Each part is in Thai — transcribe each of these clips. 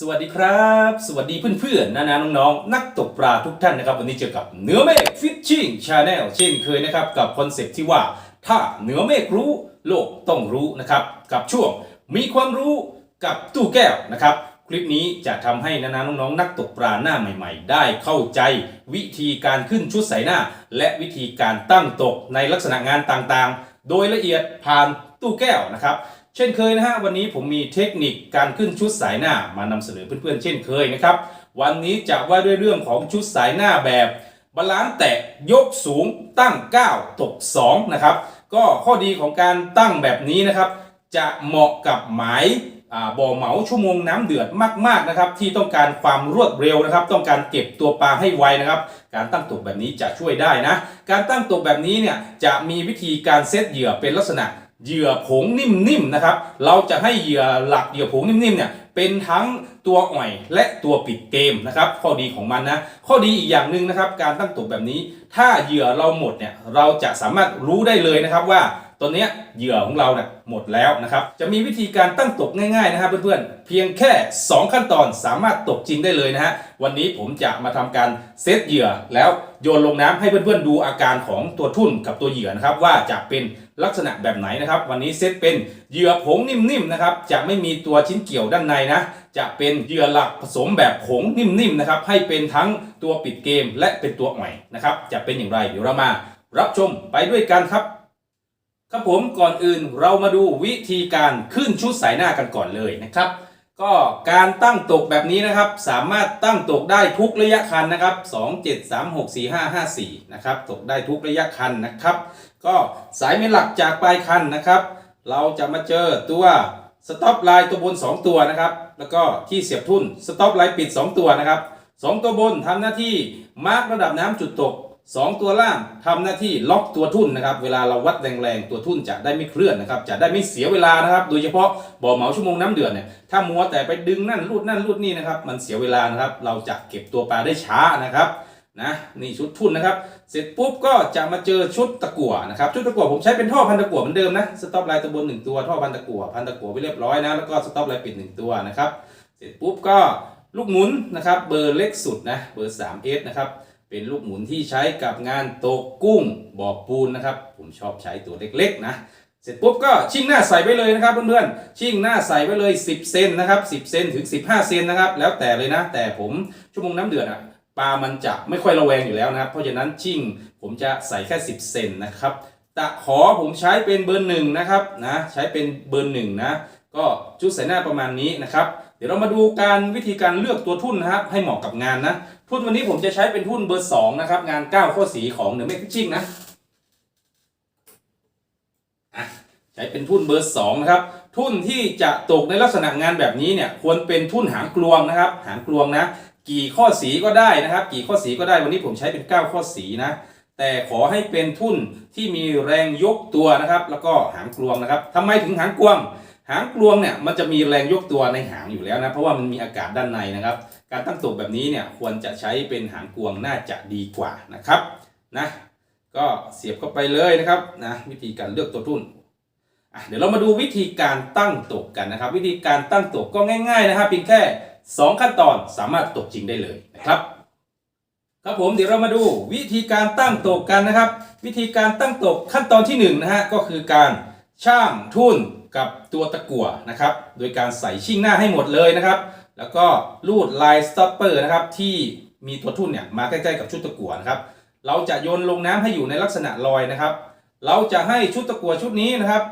สวัสดีครับ สวัสดีเพื่อนๆนานาน้องๆ นักตกปลาทุกท่านนะครับ วันนี้เจอกับเหนือเมฆฟิชชิ่งชาแนลเช่นเคยนะครับ กับคอนเซปที่ว่า ถ้าเหนือเมฆรู้โลกต้องรู้นะครับ กับช่วงมีความรู้กับตู้แก้วนะครับ คลิปนี้จะทำให้นานาน้องๆ นักตกปลาหน้าใหม่ ๆ ได้เข้าใจวิธีการขึ้นชุดใส่หน้า และวิธีการตั้งตกในลักษณะงานต่างๆ โดยละเอียดผ่านตู้แก้วนะครับ เช่นเคยนะฮะวันนี้ผมมีเทคนิคการขึ้นชุดสายหน้ามานำเสนอเพื่อนๆ เช่นเคยนะครับ วันนี้จะว่าด้วยเรื่องของชุดสายหน้าแบบบาลานซ์แตะยกสูงตั้ง 9 ตก 2 นะครับ ก็ข้อดีของการตั้งแบบนี้นะครับ จะเหมาะกับหมายบ่อเหมาชั่วโมงน้ำเดือดมากๆนะครับ ที่ต้องการความรวดเร็วนะครับ ต้องการเก็บตัวปลาให้ไวนะครับ การตั้งตกแบบนี้จะช่วยได้นะ การตั้งตกแบบนี้เนี่ยจะมีวิธีการเซตเหยื่อเป็นลักษณะ เหยื่อผงนิ่มๆนะครับ เราจะให้เหยื่อหลักเหยื่อผงนิ่มๆเนี่ยเป็นทั้งตัวอ่อยและตัวปิดเกมนะครับข้อดีของมันนะข้อดีอีกอย่างหนึ่งนะครับ การตั้งตกแบบนี้ ถ้าเหยื่อเราหมดเนี่ยเราจะสามารถรู้ได้เลยนะครับว่า ตอนนี้เหยื่อของเราเนี่ยหมดแล้วนะครับ จะมีวิธีการตั้งตกง่ายๆนะครับเพื่อนๆ เพียงแค่ 2 ขั้นตอนสามารถตกจริงได้เลยนะฮะ วันนี้ผมจะมาทำการเซตเหยื่อแล้วโยนลงน้ำให้เพื่อนๆดูอาการของตัวทุ่นกับตัวเหยื่อนะครับ ว่าจะเป็นลักษณะแบบไหนนะครับ วันนี้เซตเป็นเหยื่อผงนิ่มๆนะครับ จะไม่มีตัวชิ้นเกี่ยวด้านในนะ จะเป็นเหยื่อหลักผสมแบบผงนิ่มๆนะครับ ให้เป็นทั้งตัวปิดเกมและเป็นตัวอ่อยนะครับ จะเป็นอย่างไรเดี๋ยวเรามารับชมไปด้วยกันครับ ครับผมก่อนอื่นเรามาดูวิธีการขึ้นชุดสายหน้ากันก่อนเลยนะครับ ก็การตั้งตกแบบนี้นะครับ สามารถตั้งตกได้ทุกระยะคันนะครับ 2 7 3 6 4 5 5 4นะครับตกได้ทุกระยะคันนะครับ ก็สายเมนหลักจากปลายคันนะครับ เราจะมาเจอตัวสต็อปไลน์ตัวบน 2 ตัวนะครับ แล้วก็ที่เสียบทุ่นสต็อปไลน์ปิด 2 ตัวนะครับ 2 ตัวบนทำหน้าที่มาร์กระดับน้ำจุดตก 2ตัวล่างทำหน้าที่ล็อกตัวทุ่นนะครับเวลาเราวัดแรงๆตัวทุ่นจะได้ไม่เคลื่อนนะครับจะได้ไม่เสียเวลานะครับ โดยเฉพาะบ่อเหมาชั่วโมงน้ำเดือดเนี่ยถ้ามัวแต่ไปดึงนั่นรูดนั่นรูดนี่นะครับมันเสียเวลานะครับเราจะเก็บตัวปลาได้ช้านะครับนะนี่ชุดทุ่นนะครับ เสร็จปุ๊บก็จะมาเจอชุดตะกั่วนะครับชุดตะกั่วผมใช้เป็นท่อพันตะกั่วเหมือนเดิมนะสต็อปไลน์ตัวบนหนึ่งตัวท่อพันตะกั่วพันตะกั่วไปเรียบร้อยนะแล้วก็สต็อปไลน์ปิดหนึ่งตัวนะครับเสร็จปุ๊บก็ลูกหมุนนะครับเบอร์เล็กสุดนะเบอร์ 3S นะครับ เป็นลูกหมุนที่ใช้กับงานตกกุ้งบ่อปูนนะครับ ผมชอบใช้ตัวเล็กๆนะเสร็จปุ๊บก็ชิ่งหน้าใส่ไว้เลยนะครับเพื่อนๆชิ่งหน้าใส่ไว้เลย 10 เซนนะครับ 10 เซนถึง 15 เซนนะครับ แล้วแต่เลยนะ แต่ผมชั่วโมงน้ำเดือดอะปลามันจะไม่ค่อยระแวงอยู่แล้วนะครับ เพราะฉะนั้นชิ่งผมจะใส่แค่ 10 เซนนะครับตะขอผมใช้เป็นเบอร์หนึ่งนะครับนะใช้เป็นเบอร์หนึ่งนะก็ชุดใส่หน้าประมาณนี้นะครับ เดี๋ยวเรามาดูการวิธีการเลือกตัวทุ่นนะครับ ให้เหมาะกับงานนะ ทุ่นวันนี้ผมจะใช้เป็นทุ่นเบอร์ 2 นะครับ งาน 9 ข้อสีของเนือเมฆฟิชชิ่งนะอะใช้เป็นทุ่นเบอร์2นะครับทุ่นที่จะตกในลักษณะงานแบบนี้เนี่ยควรเป็นทุ่นหางกลวงนะครับ หางกลวงนะ กี่ข้อสีก็ได้นะครับ กี่ข้อสีก็ได้วันนี้ผมใช้เป็น 9 ข้อสีนะแต่ขอให้เป็นทุ่นที่มีแรงยกตัวนะครับ แล้วก็หางกลวงนะครับทำไมถึงหางกลวง หางกลวงเนี่ยมันจะมีแรงยกตัวในหางอยู่แล้วนะเพราะว่ามันมีอากาศด้านในนะครับ การตั้งตกแบบนี้เนี่ยควรจะใช้เป็นหางกลวงน่าจะดีกว่านะครับนะก็เสียบเข้าไปเลยนะครับนะวิธีการเลือกตัวทุ่นเดี๋ยวเรามาดูวิธีการตั้งตกกันนะครับ วิธีการตั้งตกก็ง่าย ๆ นะครับเพียงแค่ 2 ขั้นตอนสามารถตกจริงได้เลยนะครับ ครับผมเดี๋ยวเรามาดูวิธีการตั้งตกกันนะครับ วิธีการตั้งตกขั้นตอนที่1นงนะฮะก็คือการช่างทุ่น กับตัวตะกั่วนะครับ โดยการใส่ชิ่งหน้าให้หมดเลยนะครับ แล้วก็ลูดลายสต็อปเปอร์นะครับที่มีตัวทุ่นเนี่ยมาใกล้ๆกับชุดตะกั่วนะครับ เราจะโยนลงน้ำให้อยู่ในลักษณะลอยนะครับ เราจะให้ชุดตะกั่วชุดนี้นะครับ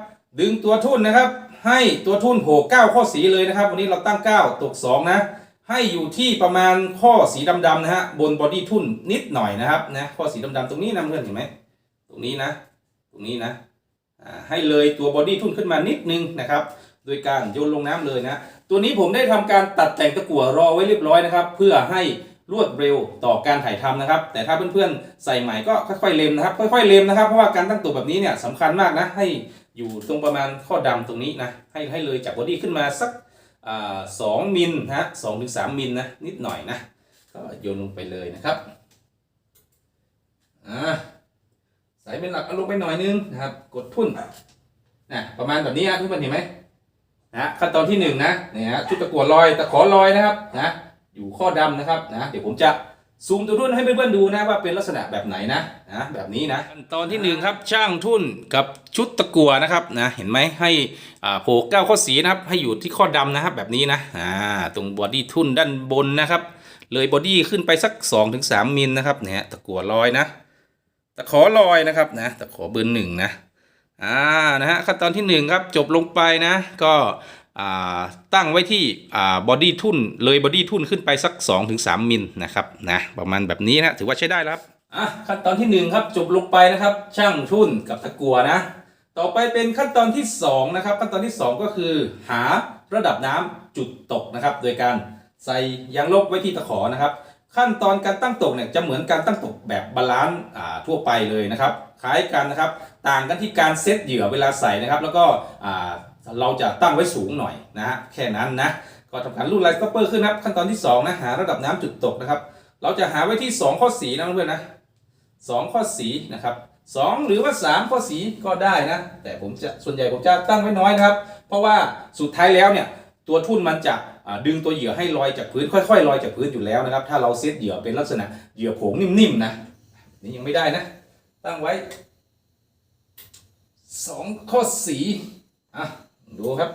ดึงตัวทุ่นนะครับ ให้ตัวทุ่นโผล่9ข้อสีเลยนะครับ วันนี้เราตั้ง 9ตก2นะให้อยู่ที่ประมาณข้อสีดำๆนะฮะบนบอดี้ทุ่นนิดหน่อยนะครับนะข้อสีดำๆตรงนี้นะเพื่อนเห็นไหมตรงนี้นะ ตรงนี้นะ ให้เลยตัวบอดี้ทุ่นขึ้นมานิดนึงนะครับ โดยการโยนลงน้ำเลยนะ ตัวนี้ผมได้ทำการตัดแต่งตะกั่วรอไว้เรียบร้อยนะครับ เพื่อให้รวดเร็วต่อการถ่ายทำนะครับ แต่ถ้าเพื่อนๆใส่ใหม่ก็ค่อยๆเล็มนะครับ ค่อยๆเล็มนะครับ เพราะว่าการตั้งตัวแบบนี้เนี่ยสำคัญมากนะ ให้อยู่ตรงประมาณข้อดำตรงนี้นะ ให้ให้เลยจากบอดี้ขึ้นมาสักสองมิลนะฮะสองถึงสามมิลนะนิดหน่อยนะ ก็โยนลงไปเลยนะครับ อ่า เป็นหลักเอาลงไปหน่อยนึงนะครับ กดทุ่นนะประมาณแบบนี้ครับเพื่อนเห็นไหมนะขั้นตอนที่หนึ่งนะเนี่ยฮะชุดตะกั่วลอยตะขอลอยนะครับนะอยู่ข้อดำนะครับนะเดี๋ยวผมจะซูมตัวทุ่นให้เพื่อนๆดูนะว่าเป็นลักษณะแบบไหนนะนะแบบนี้นะขั้นตอนที่หนึ่งครับช่างทุ่นกับชุดตะกั่วนะครับนะเห็นไหมให้อ่าโผล่ก้าข้อสีนะครับ ให้อยู่ที่ข้อดำนะครับแบบนี้นะอ่าตรงบอดี้ทุ่นด้านบนนะครับ เลยบอดี้ขึ้นไปสัก 2-3มิลนะครับเนี่ยตะกั่วลอยนะ ตะขอลอยนะครับนะตะขอเบอร์หนึ่งนะอ่านะฮะขั้นตอนที่หนึ่งครับ จบลงไปนะ ก็ตั้งไว้ที่บอดี้ทุ่นเลยบอดี้ทุ่นขึ้นไปสัก 2-3 มิลนะครับนะประมาณแบบนี้นะถือว่าใช้ได้แล้วครับอะขั้นตอนที่หนึ่งครับจบลงไปนะครับ ช่างทุ่นกับตะกัวนะ ต่อไปเป็นขั้นตอนที่สองนะครับ ขั้นตอนที่สองก็คือ หาระดับน้ำจุดตกนะครับ โดยการใส่ยางลบไว้ที่ตะขอนะครับ ขั้นตอนการตั้งตกเนี่ยจะเหมือนการตั้งตกแบบบาลานซ์ทั่วไปเลยนะครับคล้ายกันนะครับ ต่างกันที่การเซตเหยื่อเวลาใส่นะครับ แล้วก็เราจะตั้งไว้สูงหน่อยนะฮะแค่นั้นนะก็ทำการรูดไลท์สต็อปเปอร์ขึ้นนะครับ ขั้นตอนที่สองนะหาระดับน้ำจุดตกนะครับ เราจะหาไว้ที่ 2 ข้อสีนะเพื่อนนะสองข้อสีนะครับสองหรือว่า 3 ข้อสีก็ได้นะ แต่ผมจะส่วนใหญ่ผมจะตั้งไว้น้อยนะครับ เพราะว่าสุดท้ายแล้วเนี่ย ตัวทุ่นมันจะดึงตัวเหยื่อให้ลอยจากพื้นค่อยๆลอยจากพื้นอยู่แล้วนะครับ ถ้าเราเซตเหยื่อเป็นลักษณะเหยื่อผงนิ่มๆนะนี่ยังไม่ได้นะ ตั้งไว้สองข้อสีอะดูครับ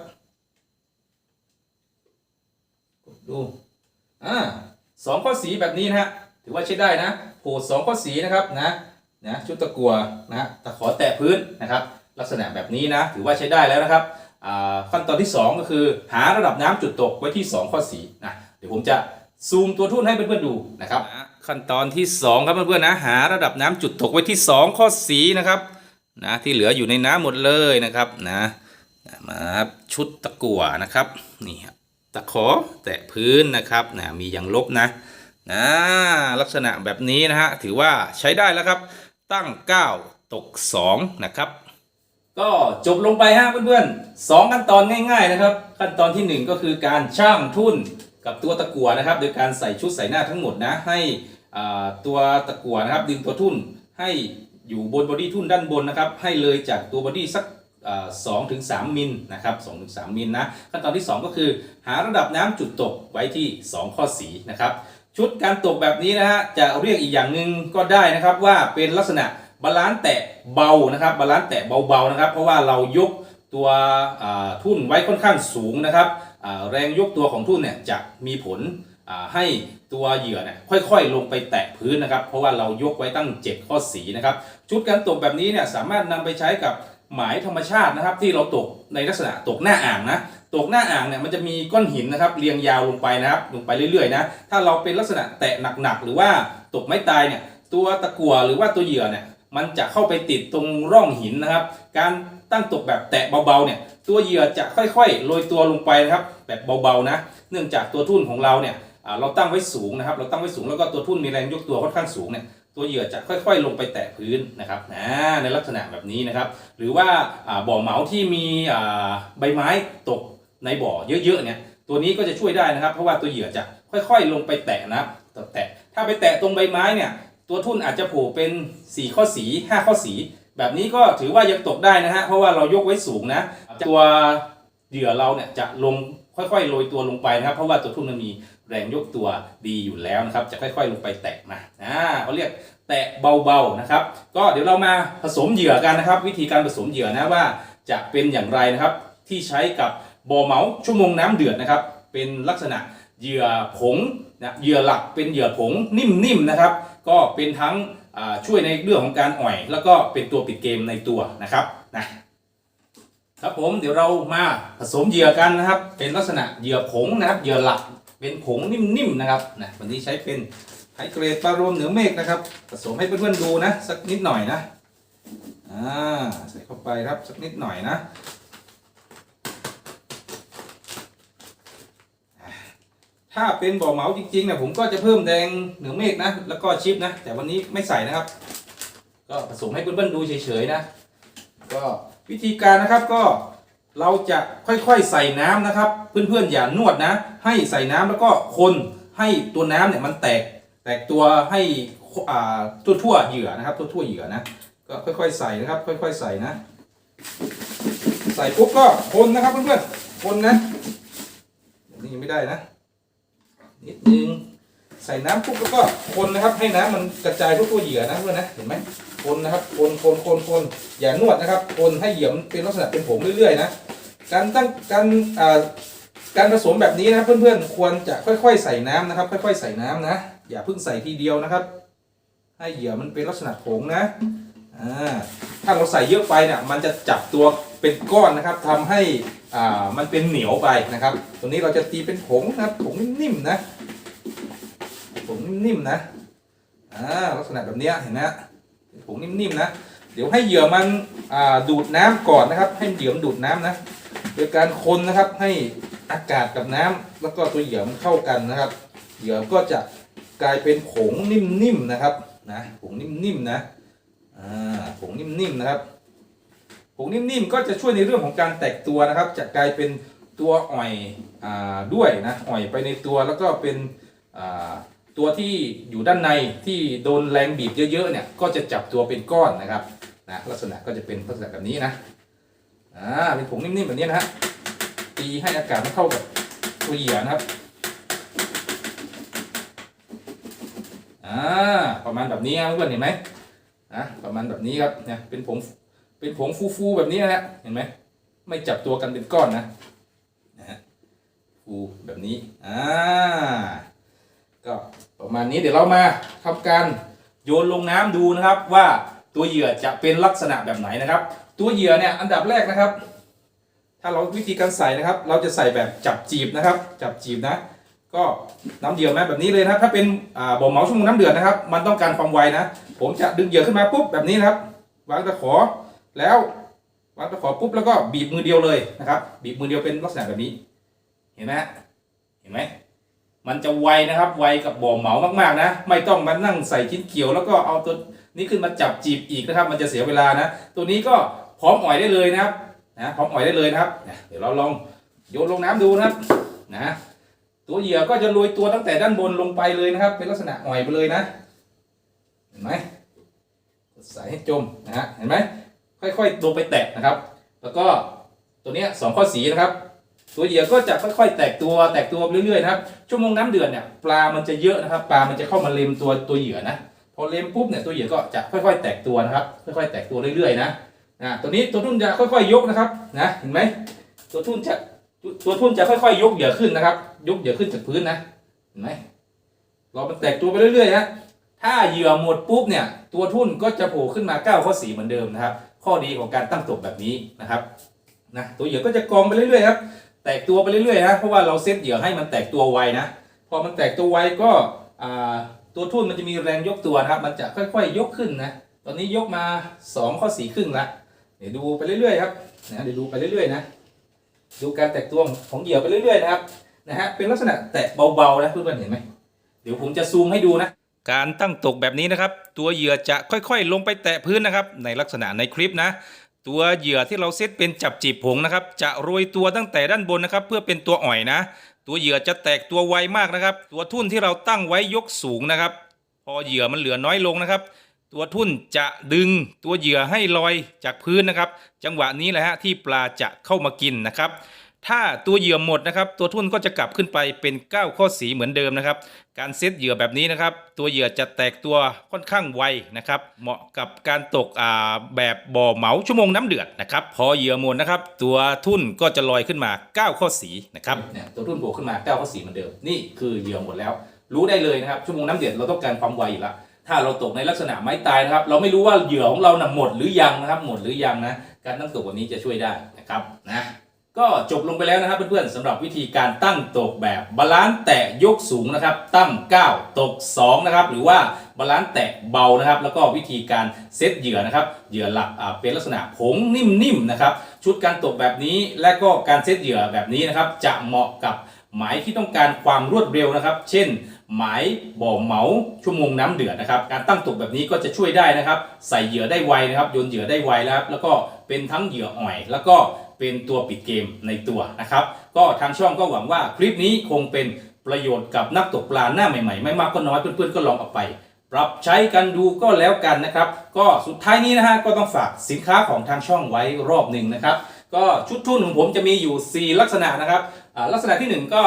ดูอ่าสองข้อสีแบบนี้นะฮะถือว่าใช้ได้นะโผล่สองข้อสีนะครับนะนะชุดตะกัวนะฮะตะขอแตะพื้นนะครับ ลักษณะแบบนี้นะ ถือว่าใช้ได้แล้วนะครับ ขั้นตอนที่ 2 ก็คือ หาระดับน้ำจุดตกไว้ที่ 2 ข้อสีนะเดี๋ยวผมจะซูมตัวทุ่นให้เพื่อนๆดูนะครับขั้นตอนที่ 2 ครับเพื่อนๆนะหาระดับน้ำจุดตกไว้ที่ 2 ข้อสีนะครับนะที่เหลืออยู่ในน้ำหมดเลยนะครับนะมาชุดตะกั่วนะครับนี่ครับตะขอแตะพื้นนะครับนะมีอย่างลบนะนะลักษณะแบบนี้นะฮะถือว่าใช้ได้แล้วครับตั้ง 9 ตก 2 นะครับ ก็จบลงไปฮะเพื่อนๆสองขั้นตอนง่าย ๆนะครับ ขั้นตอนที่หนึ่งก็คือการช่างทุ่นกับตัวตะกั่วนะครับ โดยการใส่ชุดใส่หน้าทั้งหมดนะให้ตัวตะกั่วนะครับดึงตัวทุ่นให้อยู่บนบอดี้ทุ่นด้านบนนะครับให้เลยจากตัวบอดี้สักสองถึงสามมิลนะครับสองถึงสามมิลนะขั้นตอนที่สองก็คือหาระดับน้ำจุดตกไว้ที่สองข้อสีนะครับชุดการตกแบบนี้นะฮะจะเรียกอีกอย่างหนึ่งก็ได้นะครับว่าเป็นลักษณะ บาลานซ์แตะเบานะครับบาลานซ์แตะเบาๆนะครับ เพราะว่าเรายกตัวทุ่นไว้ค่อนข้างสูงนะครับแรงยกตัวของทุ่นเนี่ยจะมีผลให้ตัวเหยื่อเนี่ยค่อยๆ ลงไปแตะพื้นนะครับ เพราะว่าเรายกไว้ตั้ง 7 ข้อสีนะครับ ชุดการตกแบบนี้เนี่ยสามารถนำไปใช้กับหมายธรรมชาตินะครับ ที่เราตกในลักษณะตกหน้าอ่างนะตกหน้าอ่างเนี่ยมันจะมีก้อนหินนะครับเรียงยาวลงไปนะครับ ลงไปเรื่อยๆนะถ้าเราเป็นลักษณะแตะหนักๆหรือว่าตกไม้ตายเนี่ยตัวตะกั่วหรือว่าตัวเหยื่อเนี่ย มันจะเข้าไปติดตรงร่องหินนะครับ การตั้งตกแบบแตะเบาๆเนี่ยตัวเหยื่อจะค่อยๆโรยตัวลงไปนะครับ แบบเบาๆนะ เนื่องจากตัวทุ่นของเราเนี่ยเราตั้งไว้สูงนะครับ เราตั้งไว้สูงแล้วก็ตัวทุ่นมีแรงยกตัวค่อนข้างสูงเนี่ยตัวเหยื่อจะค่อยๆ ลงไปแตะพื้นนะครับนะในลักษณะแบบนี้นะครับ หรือว่าบ่อเหมาที่มีใบไม้ตกในบ่อเยอะๆเนี่ยตัวนี้ก็จะช่วยได้นะครับ เพราะว่าตัวเหยื่อจะค่อยๆ ลงไปแตะนะครับแตะถ้าไปแตะตรงใบไม้เนี่ย ตัวทุ่นอาจจะโผล่เป็น 4 ข้อสี 5 ข้อสี แบบนี้ก็ถือว่ายังตกได้นะฮะ เพราะว่าเรายกไว้สูงนะ ตัวเหยื่อเราเนี่ยจะลงค่อยๆโรยตัวลงไปนะครับ เพราะว่าตัวทุ่นมันมีแรงยกตัวดีอยู่แล้วนะครับ จะค่อยๆลงไปแตะนะอ่าเขาเรียกแตะเบาๆนะครับ ก็เดี๋ยวเรามาผสมเหยื่อกันนะครับ วิธีการผสมเหยื่อนะว่าจะเป็นอย่างไรนะครับ ที่ใช้กับบ่อเหมาชั่วโมงน้ำเดือดนะครับ เป็นลักษณะเหยื่อผงนะเหยื่อหลักเป็นเหยื่อผงนิ่มๆนะครับ ก็เป็นทั้งช่วยในเรื่องของการอ่อย แล้วก็เป็นตัวปิดเกมในตัวนะครับนะครับผมเดี๋ยวเรามาผสมเหยื่อกันนะครับ เป็นลักษณะเหยื่อผงนะครับเหยื่อหลักเป็นผงนิ่มๆนะครับนะวันนี้ใช้เป็นไฮเกรดปลารวมเหนือเมฆนะครับ ผสมให้เพื่อนๆดูนะ สักนิดหน่อยนะอ่าใส่เข้าไปครับสักนิดหน่อยนะ ถ้าเป็นบ่อเหมาจริงๆเนี่ยผมก็จะเพิ่มแดงเหนือเมฆนะ แล้วก็ชิปนะ แต่วันนี้ไม่ใส่นะครับ ก็ผสมให้เพื่อนๆดูเฉยๆนะ ก็วิธีการนะครับก็เราจะค่อยๆใส่น้ำนะครับ เพื่อนๆอย่านวดนะ ให้ใส่น้ำแล้วก็คนให้ตัวน้ำเนี่ยมันแตก แตกตัวให้อ่าทั่วๆเหยื่อนะครับทั่วๆเหยื่อนะ ก็ค่อยๆใส่นะครับ ค่อย ๆ ใส่นะ ใส่ปุ๊บก็คนนะครับเพื่อนๆคนนะนี้ยังไม่ได้นะ นิดนึงใส่น้ำปุ๊บแล้วก็คนนะครับ ให้น้ำมันกระจายทั่วตัวเหยื่อนะเพื่อนนะเห็นไหมคนนะครับคนคนคนคนอย่านวดนะครับ คนให้เหยื่อมันเป็นลักษณะเป็นผงเรื่อยๆนะการตั้งการอ่าการผสมแบบนี้นะเพื่อนๆควรจะค่อย ๆ ใส่น้ำนะครับ ค่อย ๆ ใส่น้ำนะ อย่าเพิ่งใส่ทีเดียวนะครับ ให้เหยื่อมันเป็นลักษณะผงนะอ่า ถ้าเราใส่เยอะไปเนี่ยมันจะจับตัวเป็นก้อนนะครับทำให้อ่ามันเป็นเหนียวไปนะครับตัวนี้เราจะตีเป็นผงนะครับผงนิ่มๆนะผงนิ่มๆนะอ่าลักษณะแบบนี้เห็นไหมผงนิ่มๆนะเดี๋ยวให้เหยื่อมันดูดน้ำก่อนนะครับ ให้เหยื่อมดูดน้ำนะโดยการคนนะครับให้อากาศกับน้ำแล้วก็ตัวเหยื่อมันเข้ากันนะครับเหยื่อก็จะกลายเป็นผงนิ่มๆนะครับนะผงนิ่มๆนะ อ่าผงนิ่มๆนะครับผงนิ่มๆก็จะช่วยในเรื่องของการแตกตัวนะครับ จะกลายเป็นตัวอ่อยอ่าด้วยนะอ่อยไปในตัวแล้วก็เป็นอ่าตัวที่อยู่ด้านในที่โดนแรงบีบเยอะๆเนี่ยก็จะจับตัวเป็นก้อนนะครับนะลักษณะก็จะเป็นลักษณะแบบนี้นะอ่าเป็นผงนิ่มๆแบบนี้นะฮะตีให้อากาศมันเข้ากับตัวเหยื่อนะครับอ่าประมาณแบบนี้นะเพื่อนเห็นไหม นะประมาณแบบนี้ครับเนี่ยเป็นผงเป็นผงฟูๆแบบนี้นะฮะเห็นไหมไม่จับตัวกันเป็นก้อนนะนะฮะฟูแบบนี้อ่าก็ประมาณนี้เดี๋ยวเรามาทำการโยนลงน้ำดูนะครับว่าตัวเหยื่อจะเป็นลักษณะแบบไหนนะครับ ตัวเหยื่อเนี่ยอันดับแรกนะครับ ถ้าเราวิธีการใส่นะครับ เราจะใส่แบบจับจีบนะครับ จับจีบนะ ก็น้ำเดียวนะแบบนี้เลยนะถ้าเป็นบ่อเหมาชั่วโมงน้ำเดือดนะครับ มันต้องการความไวนะ ผมจะดึงเหยื่อขึ้นมาปุ๊บแบบนี้นะครับ วางตะขอแล้ววางตะขอปุ๊บแล้วก็บีบมือเดียวเลยนะครับ บีบมือเดียวเป็นลักษณะแบบนี้ เห็นไหมเห็นไหมมันจะไวนะครับไวกับบ่อเหมามากๆนะ ไม่ต้องมานั่งใส่ชิ้นเกี่ยวแล้วก็เอาตัวนี้ขึ้นมาจับจีบอีกนะครับ มันจะเสียเวลานะ ตัวนี้ก็พร้อมอ่อยได้เลยนะครับนะพร้อมอ่อยได้เลยนะครับ เดี๋ยวเราลองโยนลงน้ำดูนะครับนะ ตัวเหยื่อก็จะโรยตัวตั้งแต่ด้านบนลงไปเลยนะครับ เป็นลักษณะอ่อยไปเลยนะ เห็นไหมใส่ให้จมนะฮะเห็นไหมค่อยๆลงไปแตะนะครับ แล้วก็ตัวเนี้ยสองข้อสีนะครับ ตัวเหยื่อก็จะค่อยๆ แตกตัวแตกตัวเรื่อยๆนะครับชั่วโมงน้ำเดือดเนี่ยปลามันจะเยอะนะครับ ปลามันจะเข้ามาเล็มตัวตัวเหยื่อนะพอเล็มปุ๊บเนี่ยตัวเหยื่อก็จะค่อยๆ แตกตัวนะครับ ค่อยๆ แตกตัวเรื่อยๆนะนะตัวนี้ตัวทุ่นจะค่อยๆยกนะครับนะเห็นไหมตัวทุ่นจะตัวทุ่นจะค่อยๆ ยกเหยื่อขึ้นนะครับ ยกเหยื่อขึ้นจากพื้นนะเห็นไหมรอมันแตกตัวไปเรื่อยๆนะถ้าเหยื่อหมดปุ๊บเนี่ย ตัวทุ่นก็จะโผล่ขึ้นมา9ข้อสีเหมือนเดิมนะครับ ข้อดีของการตั้งตกแบบนี้นะครับนะตัวเหยื่อก็จะกองไปเรื่อยๆครับแตกตัวไปเรื่อยๆนะเพราะว่าเราเซตเหยื่อให้มันแตกตัวไวนะพอมันแตกตัวไวก็ตัวทุ่นมันจะมีแรงยกตัวนะครับ มันจะค่อยๆ ยกขึ้นนะตอนนี้ยกมา 2 ข้อสีครึ่งละเดี๋ยวดูไปเรื่อยๆครับนะเดี๋ยวดูไปเรื่อยๆนะดูการแตกตัวของเหยื่อไปเรื่อยๆนะครับ นะฮะเป็นลักษณะแตะเบาๆนะเพื่อนๆเห็นไหมเดี๋ยวผมจะซูมให้ดูนะ การตั้งตกแบบนี้นะครับ ตัวเหยื่อจะค่อยๆ ลงไปแตะพื้นนะครับ ในลักษณะในคลิปนะ ตัวเหยื่อที่เราเซตเป็นจับจีบผงนะครับ จะโรยตัวตั้งแต่ด้านบนนะครับ เพื่อเป็นตัวอ่อยนะ ตัวเหยื่อจะแตกตัวไวมากนะครับ ตัวทุ่นที่เราตั้งไว้ยกสูงนะครับ พอเหยื่อมันเหลือน้อยลงนะครับตัวทุ่นจะดึงตัวเหยื่อให้ลอยจากพื้นนะครับ จังหวะนี้แหละฮะที่ปลาจะเข้ามากินนะครับ ถ้าตัวเหยื่อหมดนะครับ ตัวทุ่นก็จะกลับขึ้นไปเป็น 9 ข้อสีเหมือนเดิมนะครับ การเซตเหยื่อแบบนี้นะครับ ตัวเหยื่อจะแตกตัวค่อนข้างไวนะครับ เหมาะกับการตกอ่าแบบบ่อเหมาชั่วโมงน้ำเดือดนะครับ พอเหยื่อหมดนะครับ ตัวทุ่นก็จะลอยขึ้นมา 9 ข้อสีนะครับเนี่ยตัวทุ่นโผล่ขึ้นมา 9 ข้อสีเหมือนเดิม นี่คือเหยื่อหมดแล้ว รู้ได้เลยนะครับ ชั่วโมงน้ำเดือดเราต้องการความไวอยู่แล้วถ้าเราตกในลักษณะไม้ตายนะครับ เราไม่รู้ว่าเหยื่อของเราน่ะหมดหรือยังนะครับ หมดหรือยังนะ การตั้งตกแบบนี้จะช่วยได้นะครับนะ ก็จบลงไปแล้วนะครับเพื่อนๆสำหรับวิธีการตั้งตกแบบบาลานซ์แตะยกสูงนะครับ ตั้ง 9 ตก 2 นะครับ หรือว่าบาลานซ์แตะเบานะครับ แล้วก็วิธีการเซตเหยื่อนะครับ เหยื่อหลักเป็นลักษณะผงนิ่มๆนะครับ ชุดการตกแบบนี้และก็การเซตเหยื่อแบบนี้นะครับ จะเหมาะกับหมายที่ต้องการความรวดเร็วนะครับ เช่น หมายบ่อเหมาชั่วโมงน้ำเดือดนะครับ การตั้งตกแบบนี้ก็จะช่วยได้นะครับ ใส่เหยื่อได้ไวนะครับโยนเหยื่อได้ไวแล้วครับ แล้วก็เป็นทั้งเหยื่ออ่อย แล้วก็ เป็นตัวปิดเกมในตัวนะครับ ก็ทางช่องก็หวังว่าคลิปนี้คงเป็นประโยชน์กับนักตกปลาหน้าใหม่ๆ ไม่มากก็น้อยเพื่อนๆก็ลองเอาไป ปรับใช้กันดูก็แล้วกันนะครับ ก็สุดท้ายนี้นะฮะก็ต้องฝากสินค้าของทางช่องไว้รอบหนึ่งนะครับ ก็ชุดทุนของผมจะมีอยู่ 4 ลักษณะนะครับลักษณะทีหนึ่1 ก็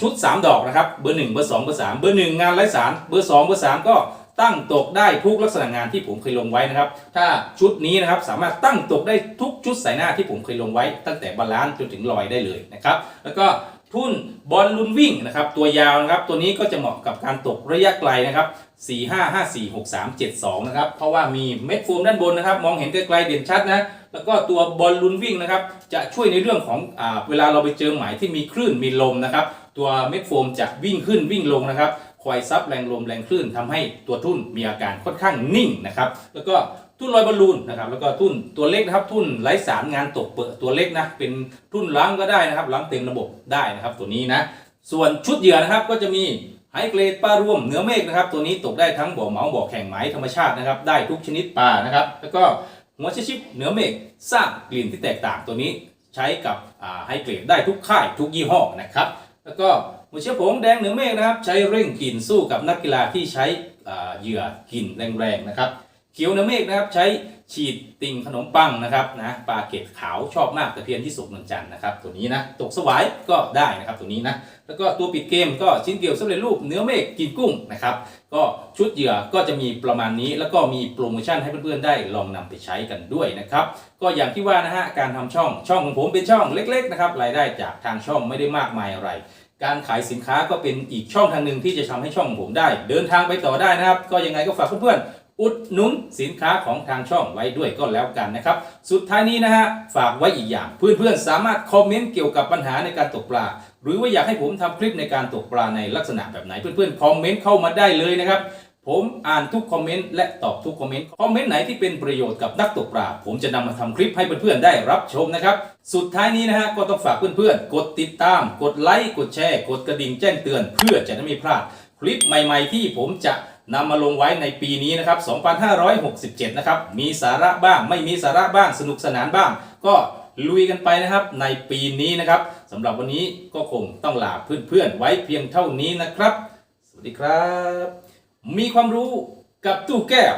ชุด 3 ดอกนะครับเบอร์ 1 เบอร์ 2 เบอร์ 3 เบอร์ 1 งานไร้สารเบอร์ 2 เบอร์ 3 ก็ ตั้งตกได้ทุกลักษณะงานที่ผมเคยลงไว้นะครับ ถ้าชุดนี้นะครับสามารถตั้งตกได้ทุกชุดใส่หน้าที่ผมเคยลงไว้ ตั้งแต่บาลานซ์จนถึงลอยได้เลยนะครับ แล้วก็ทุ่นบอลลูนวิ่งนะครับตัวยาวนะครับตัวนี้ก็จะเหมาะกับการตกระยะไกลนะครับ 4 5 5 4 6 3 7 2 นะครับเพราะว่ามีเม็ดโฟมด้านบนนะครับ มองเห็นไกลๆเด่นชัดนะแล้วก็ตัวบอลลูนวิ่งนะครับจะช่วยในเรื่องของอเวลาเราไปเจอหมายที่มีคลื่นมีลมนะครับ ตัวเม็ดโฟมจะวิ่งขึ้นวิ่งลงนะครับ คอยซับแรงลมแรงคลื่นทำให้ตัวทุ่นมีอาการค่อนข้างนิ่งนะครับ แล้วก็ทุ่นลอยบอลลูนนะครับ แล้วก็ทุ่นตัวเล็กนะครับ ทุ่นไร้สารงานตกเปิดตัวเล็กนะ เป็นทุ่นล้างก็ได้นะครับ ล้างเต็มระบบได้นะครับ ตัวนี้นะ ส่วนชุดเหยื่อนะครับก็จะมีไฮเกรดปลารวมเนื้อเมฆนะครับ ตัวนี้ตกได้ทั้งบ่อเหมาบ่อแข่งไหมธรรมชาตินะครับ ได้ทุกชนิดปลานะครับ แล้วก็หัวเชชิปเนื้อเมฆสร้างกลิ่นที่แตกต่างตัวนี้ใช้กับไฮเกรดได้ทุกค่ายทุกยี่ห้อนะครับ แล้วก็ หัวเชื้อผงแดงเหนือเมฆนะครับ ใช้เร่งกลิ่นสู้กับนักกีฬาที่ใช้เหยื่อกลิ่นแรงๆนะครับเขียวเหนือเมฆนะครับใช้ฉีดติ่งขนมปังนะครับนะปลาเกตขาวชอบมากแต่เพียนที่สุกนวลจันทร์นะครับตัวนี้นะตกสวายก็ได้นะครับตัวนี้นะแล้วก็ตัวปิดเกมก็ชิ้นเดียวสำเร็จรูปเนื้อเมฆกินกุ้งนะครับก็ชุดเหยื่อก็จะมีประมาณนี้ แล้วก็มีโปรโมชั่นให้เพื่อนๆได้ลองนำไปใช้กันด้วยนะครับก็อย่างที่ว่านะฮะการทำช่องช่องของผมเป็นช่องเล็ก ๆ นะครับรายได้จากทางช่องไม่ได้มากมายอะไร การขายสินค้าก็เป็นอีกช่องทางหนึ่งที่จะทำให้ช่องผมได้ เดินทางไปต่อได้นะครับ ก็ยังไงก็ฝากเพื่อนๆอุดหนุนสินค้าของทางช่องไว้ด้วยก็แล้วกันนะครับ สุดท้ายนี้นะฮะฝากไว้อีกอย่าง เพื่อนๆสามารถคอมเมนต์เกี่ยวกับปัญหาในการตกปลาหรือว่าอยากให้ผมทำคลิปในการตกปลาในลักษณะแบบไหนเพื่อนๆคอมเมนต์เข้ามาได้เลยนะครับ ผมอ่านทุกคอมเมนต์และตอบทุกคอมเมนต์ คอมเมนต์ไหนที่เป็นประโยชน์กับนักตกปลาผมจะนำมาทำคลิปให้เพื่อนๆได้รับชมนะครับ สุดท้ายนี้นะฮะก็ต้องฝากเพื่อนๆ กดติดตาม กดไลค์ กดแชร์ กดกระดิ่งแจ้งเตือน เพื่อจะได้ไม่พลาดคลิปใหม่ๆที่ผมจะนำมาลงไว้ในปีนี้นะครับ 2567 นะครับ มีสาระบ้าง ไม่มีสาระบ้าง สนุกสนานบ้าง ก็ลุยกันไปนะครับในปีนี้นะครับสำหรับวันนี้ก็คงต้องลาเพื่อนๆไว้เพียงเท่านี้นะครับ สวัสดีครับ มีความรู้กับตู้แก้ว